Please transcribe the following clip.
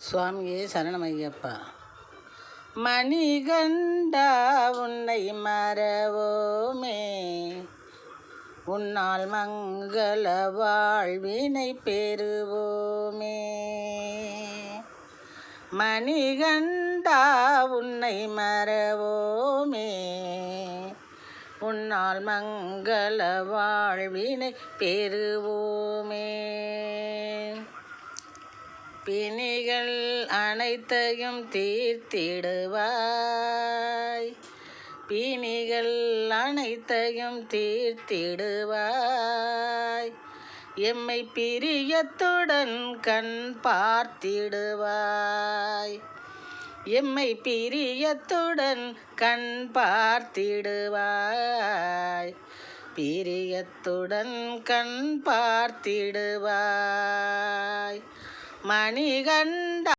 சுவாமியே சரணமையப்பா. மணிகண்டா உன்னை மறவோமே. உன்னால் மங்கள வாழ்வினை பெறுவோமே. மணிகண்டா உன்னை மறவோமே. உன்னால் மங்கள வாழ்வினை பெறுவோம். பிணிகள் அனைத்தையும் தீர்த்திடுவாய். பிணிகள் அனைத்தையும் தீர்த்திடுவாய். எம்மை பிரியத்துடன் கண் பார்த்திடுவாய். எம்மை பிரியத்துடன் கண் பார்த்திடுவாய். பிரியத்துடன் கண் பார்த்திடுவாய். மணிகண்ட